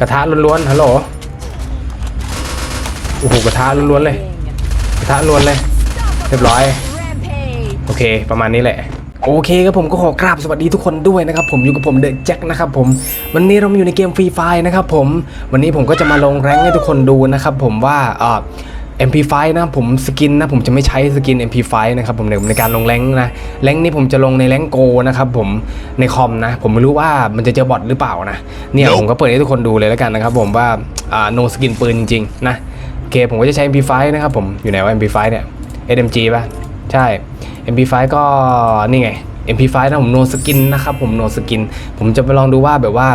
กระทะล้วนๆฮัลโหลโอ้โหกระทะล้วนๆเลย กระทะล้วนเลย เรียบร้อย โอเค ประมาณนี้แหละโอเคครับผมก็ขอกราบสวัสดีทุกคนด้วยนะครับผมอยู่กับผมเดอะแจ็คนะครับผมวันนี้เราอยู่ในเกมฟรีไฟนะครับผมวันนี้ผมก็จะมาลงแรงให้ทุกคนดูนะครับผมว่าเออ MP5 นะผมสกินนะผมจะไม่ใช้สกิน MP5 นะครับผมในในการลงแรงค์นะแรงค์นี่ผมจะลงในแรงค์โกนะครับผมในคอมนะ ผมไม่รู้ว่ามันจะเจอบอทหรือเปล่านะเนี่ยผมก็เปิดให้ทุกคนดูเลยแล้วกันนะครับผมว่าอ่า no สกินปืนจริงๆนะโอเคผมก็จะใช้ MP5 นะครับผมอยู่ไหนว่า MP5 เนี่ย SMG ป่ะ ใช่ MP5 ก็นี่ไง MP5 นะผมโนสกินนะครับผมโนสกิน ผมจะไปลองดูว่าแบบว่า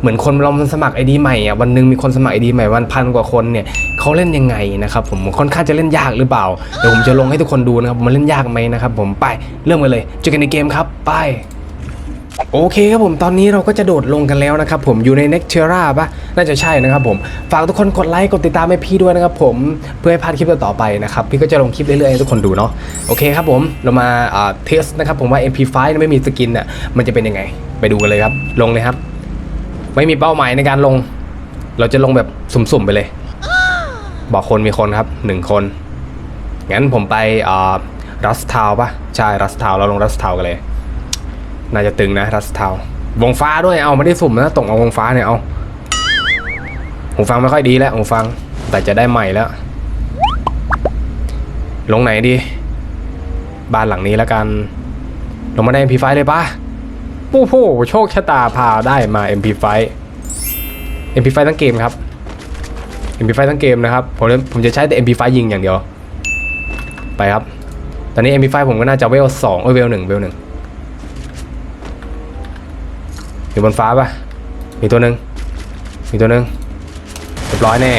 เหมือนคนลองสมัครไอดีใหม่อะวันหนึงมีคนสมัครไอดีใหม่วันพันกว่าคนเนี่ยเขาเล่นยังไงนะครับผมค่อนข้างจะเล่นยากหรือเปล่าเดี๋ยวผมจะลงให้ทุกคนดูนะครับมันเล่นยากไหมนะครับผมไปเริ่มกันเลยเจอกันในเกมครับไป โอเคครับผมตอนนี้เราก็จะโดดลงกันแล้วนะครับผมอยู่ใน n e x t e r a ปะน่าจะใช่นะครับผม ฝากทุกคนกดไลค์กดติดตามให้พี่ด้วยนะครับผมเพื่อให้พลาดคลิปต่อไปนะครับ พี่ก็จะลงคลิปเรื่อยๆให้ทุกคนดูเนาะโอเคครับผมเรามาเทสนะครับผมว่า MP5 ไม่มีสกินอะมันจะเป็นยังไง ไปดูกันเลยครับ ลงเลยครับ ไม่มีเป้าหมายในการลง เราจะลงแบบสุ่มๆไปเลย บอกคนมีคนครับหนึ่งคนงั้นผมไปรัสทาวปะใช่รัสทาวเราลงรัสทาวกันเลย น่าจะตึงนะรัสทาววงฟ้าด้วยเอาไม่ได้สุ่มนะตกเอาวงฟ้าเนี่ยเอาหูฟังไม่ค่อยดีแล้วหูฟัง แต่จะได้ใหม่แล้ว ลงไหนดี บ้านหลังนี้แล้วกัน ลงมาได้ MP5 เลยปะปู้ผู้โชคชะตาพาได้มา MP5 MP5 ทั้งเกมครับ MP5 ทั้งเกมนะครับ ผมผมจะใช้แต่ MP5 ยิงอย่างเดียว ไปครับ ตอนนี้ MP5 ผมก็น่าจะเวลสองเอ้ยเวลหนึ่งเวลหนึ่ง อยู่บนฟ้าปะมีตัวหนึ่งมีตัวหนึ่งเรียบร้อยแน่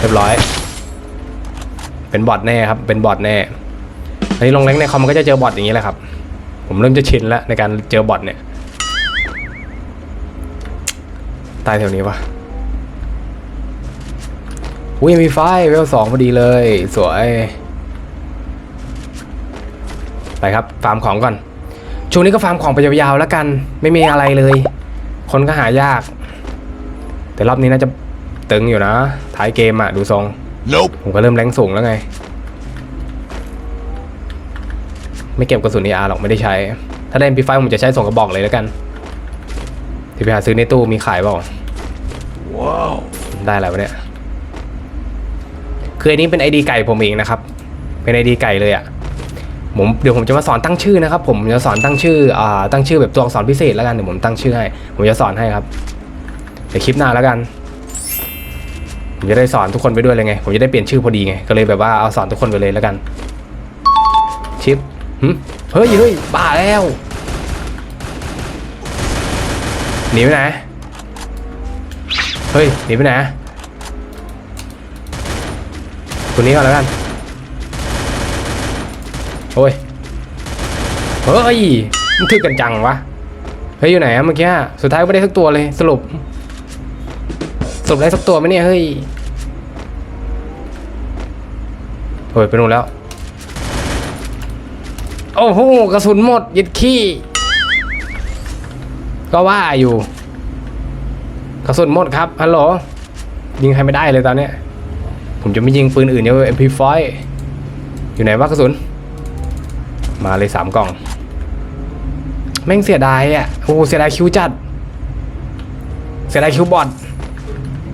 เรียบร้อย เป็นบอทแน่ครับ เป็นบอทแน่ อันนี้ลงแรงในคอมมันก็จะเจอบอทอย่างนี้แหละครับ ผมเริ่มจะชินแล้วในการเจอบอทเนี่ย ตายแถวนี้ปะอุ้ยมีไฟเวลสองพอดีเลย สวย ไปครับ ฟาร์มของก่อน ช่วงนี้ก็ฟาร์มของไปยาวๆแล้วกัน ไม่มีอะไรเลย คนก็หายาก แต่รอบนี้น่าจะตึงอยู่นะ ท้ายเกมอะดูทรง Nope. ผมก็เริ่มแรงสูงแล้วไง ไม่เก็บกระสุนเออาร์หรอกไม่ได้ใช้ ถ้าได้ MP5 ผมจะใช้ส่งกระบอกเลยแล้วกันที่ไปหาซื้อในตู้มีขายเปล่า Wow. ได้แล้วะเนี่ยคืออันนี้เป็นไอดีไก่ผมเองนะครับ เป็นไอดีไก่เลยอะ่ะ ผมเดี๋ยวผมจะมาสอนตั้งชื่อนะครับ ผมจะสอนตั้งชื่ออ่าตั้งชื่อแบบตัวอักษรพิเศษแล้วกันเดี๋ยวผมตั้งชื่อให้ ผมจะสอนให้ครับเดี๋ยวคลิปหน้าแล้วกันผมจะได้สอนทุกคนไปด้วยเลยไง ผมจะได้เปลี่ยนชื่อพอดีไง ก็เลยแบบว่าเอาสอนทุกคนไปเลยแล้วกัน ชิปเฮ้ยเฮ้ยบ้าแล้วหนีไปไหน เฮ้ยหนีไปไหนตัวนี้ก่อนแล้วกัน โอ้ย เฮ้ย มันทึกกันจังวะ เฮ้ยอยู่ไหนอะเมื่อกี้ สุดท้ายไม่ได้สักตัวเลยสรุป สรุปได้สักตัวไหมเนี่ยเฮ้ยโอ้ยไปนู่นแล้ว โอ้โหกระสุนหมดยึดขี้ ก็ว่าอยู่ กระสุนหมดครับฮัลโหลยิงใครไม่ได้เลยตอนเนี้ยผมจะไม่ยิงปืนอื่นเดี๋ยว MP5 อยู่ไหนวะกระสุน มาเลยสามกล่อง แม่งเสียดายอะโอ้โหเสียดายคิวจัด เสียดายคิวบอท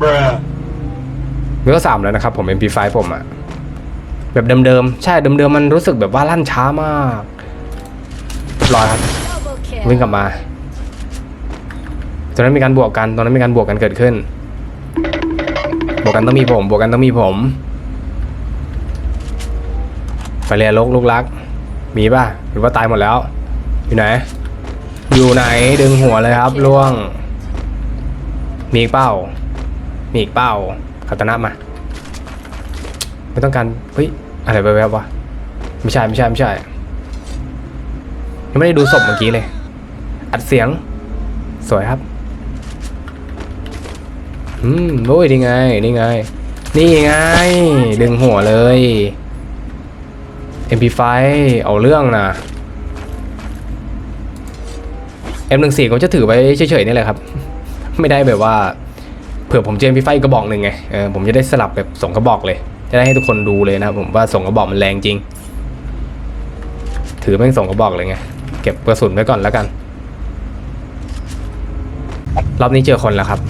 Bruh. เวลสามแล้วนะครับผม MP5 ผมอะแบบเดิมๆ ใช่เดิมๆ มันรู้สึกแบบว่าลั่นช้ามากเรียบร้อยครับ Double kill. วิ่งกลับมาตอนนั้นมีการบวกกันตอนนั้นมีการบวกกันเกิดขึ้น บวกกันต้องมีผม บวกกันต้องมีผมไปเรียนลกลูกรัก มีป่ะหรือว่าตายหมดแล้ว อยู่ไหน อยู่ไหนดึงหัวเลยครับล่วง มีอีกเป้า มีอีกเป้าคาตานะมา ไม่ต้องการเฮ้ยอะไรแวบๆวะไม่ใช่ไม่ใช่ไม่ใช่ยังไม่ได้ดูศพเมื่อกี้เลย อัดเสียง สวยครับ อืมโอ้ยนี่ไงนี่ไง นี่ไง ดึงหัวเลย MP5 เอาเรื่องนะ M14 ก็จะถือไว้เฉยๆนี่แหละครับ ไม่ได้แบบว่าเผื่อผมเจอพี่ไฟกระบอกหนึ่งไงเออผมจะได้สลับแบบส่งกระบอกเลย จะได้ให้ทุกคนดูเลยนะครับผมว่าส่งกระบอกมันแรงจริง ถือแม่งส่งกระบอกเลยไงเก็บกระสุนไว้ก่อนแล้วกัน รอบนี้เจอคนแล้วครับ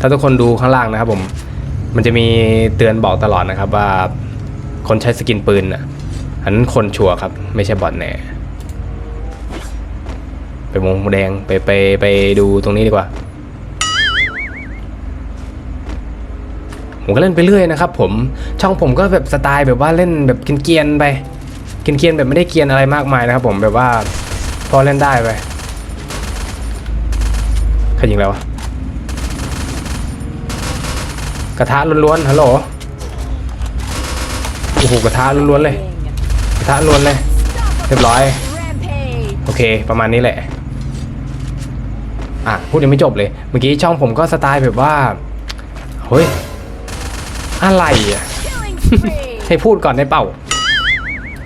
ถ้าทุกคนดูข้างล่างนะครับผม มันจะมีเตือนบอกตลอดนะครับว่าคนใช้สกินปืนอะ อันนั้นคนชัวร์ครับ ไม่ใช่บอทแน่ไปวงแดงไปไปไปดูตรงนี้ดีกว่า ผมก็เล่นไปเรื่อยนะครับ ผมช่องผมก็แบบสไตล์แบบว่าเล่นแบบเกียนๆไปเกียนๆแบบไม่ได้เกียนอะไรมากมายนะครับ ผมแบบว่าพอเล่นได้ไปใครยิงแล้วกระทะล้วนๆฮัลโหลโอ้โหกระทะล้วนๆเลย ทะล้วนเลย เรียบร้อย โอเค ประมาณนี้แหละ อะ พูดยังไม่จบเลย เมื่อกี้ช่องผมก็สไตล์แบบว่า เฮ้ย อะไรอะ ให้พูดก่อนได้เปล่า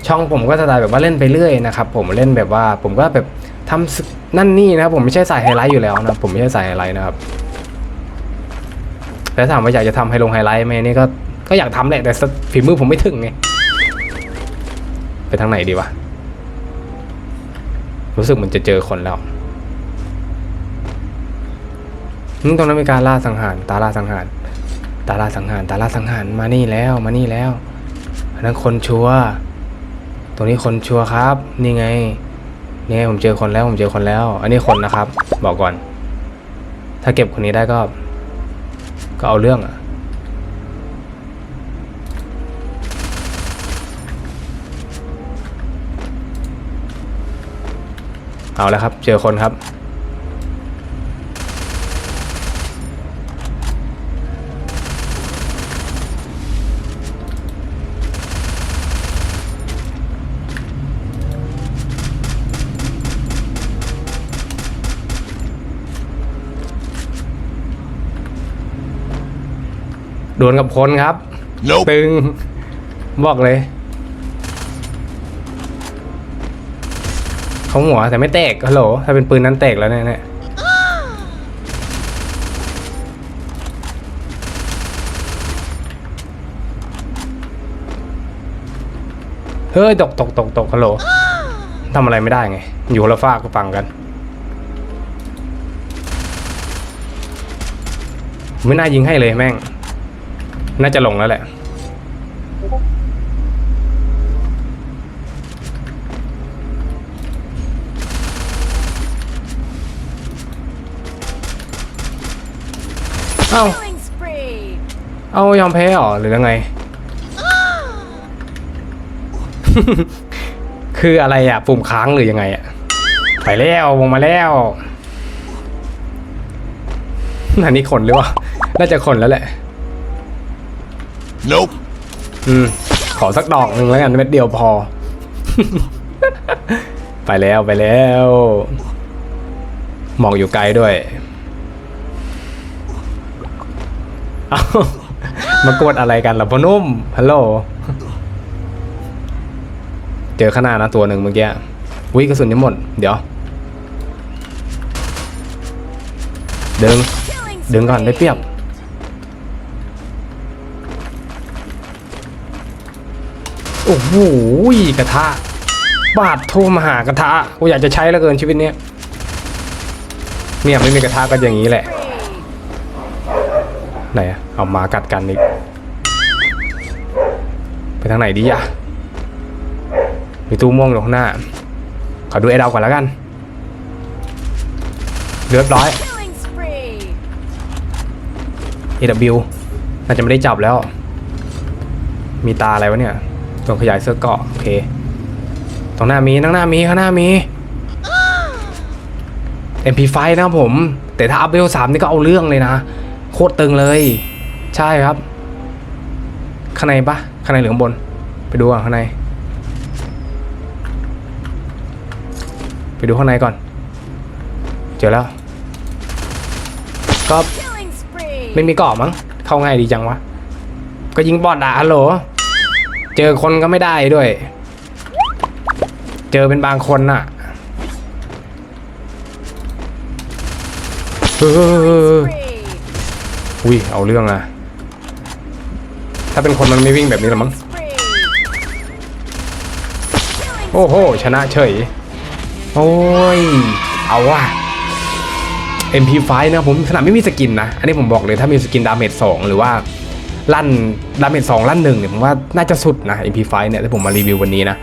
ช่องผมก็สไตล์แบบว่าเล่นไปเรื่อยนะครับ ผมเล่นแบบว่า ผมก็แบบทำนั่นนี่นะครับ ผมไม่ใช่สายไฮไลท์อยู่แล้วนะ ผมไม่ใช่สายไฮไลท์นะครับแต่ถามว่าอยากจะทำไฮลงไฮไลท์ไหมนี่ก็ก็อยากทำแหละแต่สฝีมือผมไม่ถึงไง ไปทางไหนดีวะ รู้สึกเหมันจะเจอคนแล้วอืมตรงนั้นมีการล่าสังหาร ตาล่าสังหาร ตาล่าสังหาร ตาล่าสังหาร มานี่แล้ว มานี่แล้วอันนั้นคนชัว ตรงนี้คนชัวครับ นี่ไงนี่ผมเจอคนแล้ว ผมเจอคนแล้ว อันนี้คนนะครับ บอกก่อน ถ้าเก็บคนนี้ได้ก็ ก็เอาเรื่องอะ เอาแล้วครับ เจอคนครับ โดนกับคนครับ Nope. ตึง บอกเลย เขาหัวแต่ไม่แตกฮัลโหลถ้าเป็นปืนนั้นแตกแล้วเนี่ยเนี่ยเฮ้ยตกตกตกตกฮัลโหลทำอะไรไม่ได้ไง อยู่ละฝากก็ฟังกัน ไม่น่ายิงให้เลยแม่ง น่าจะลงแล้วแหละ อ้า Killing spree. เอายอมแพ้เหรอหรือยังไง คืออะไรอะ ปุ่มค้างหรือยังไงอะ ไปแล้ววงมาแล้วอันนี้ขนหรือเปล่าน่าจะขนแล้วแหละ Nope. อืม ขอสักดอกหนึ่งแล้วกันเม็ดเดียวพอ ไปแล้วไปแล้ว มองอยู่ไกลด้วย เอามากดอะไรกันล่ะพ่อนุ่มฮัลโหลเจอข้างหน้านะตัวหนึ่งเมื่อกี้วิกระสุนยังหมด เดี๋ยว ดึง ดึงก่อนได้เปรียบ โอ้โหกระทะ บาดโทรมาหากระทะกูอยากจะใช้แล้วเกินชีวิตเนี้ยเนี่ยไม่มีกระทะก็อย่างนี้แหละ ไหนอะเอาหมากัดกันอีก ไปทางไหนดีอะมีตู้ม่วงอยู่ข้างหน้า ขอดูไอ้ดาวก่อนแล้วกัน เรียบร้อย Killing spree. AW น่าจะไม่ได้จับแล้ว มีตาอะไรวะเนี่ยตัวขยายเสื้อเกราะโอเค ตรงหน้ามีข้างหน้ามีข้างหน้ามี MP5 นะครับผม แต่ถ้าอัพเวลสามนี่ก็เอาเรื่องเลยนะโคตรตึงเลย ใช่ครับ ข้างในปะข้างในหรือข้างบน ไปดูก่อนข้างใน ไปดูข้างในก่อน เจอแล้ว ก็ไม่มีเกาะมั้ง เข้าง่ายดีจังวะ ก็ยิงบอดอะฮัลโหล เจอคนก็ไม่ได้ด้วย เจอเป็นบางคนน่ะเออ อุ้ย เอาเรื่องอะถ้าเป็นคนมันไม่วิ่งแบบนี้หรอมั้ง โอ้โห ชนะเฉย โอ้ย เอาว่ะ MP5 นะผมขนาดไม่มีสกินนะ อันนี้ผมบอกเลยถ้ามีสกินดาเมจ2หรือว่าลั่นดาเมจ2ลั่นหนึ่งเนี่ยผมว่าน่าจะสุดนะ MP5 เนี่ยที่ผมมารีวิววันนี้นะ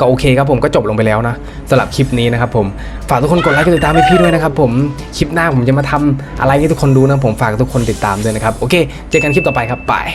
ก็โอเคครับผมก็จบลงไปแล้วนะสำหรับคลิปนี้นะครับผมฝากทุกคนกดไลค์กดติดตามให้พี่ด้วยนะครับผมคลิปหน้าผมจะมาทำอะไรให้ทุกคนดูนะผมฝากทุกคนติดตามด้วยนะครับโอเค เจอกันคลิปต่อไปครับบาย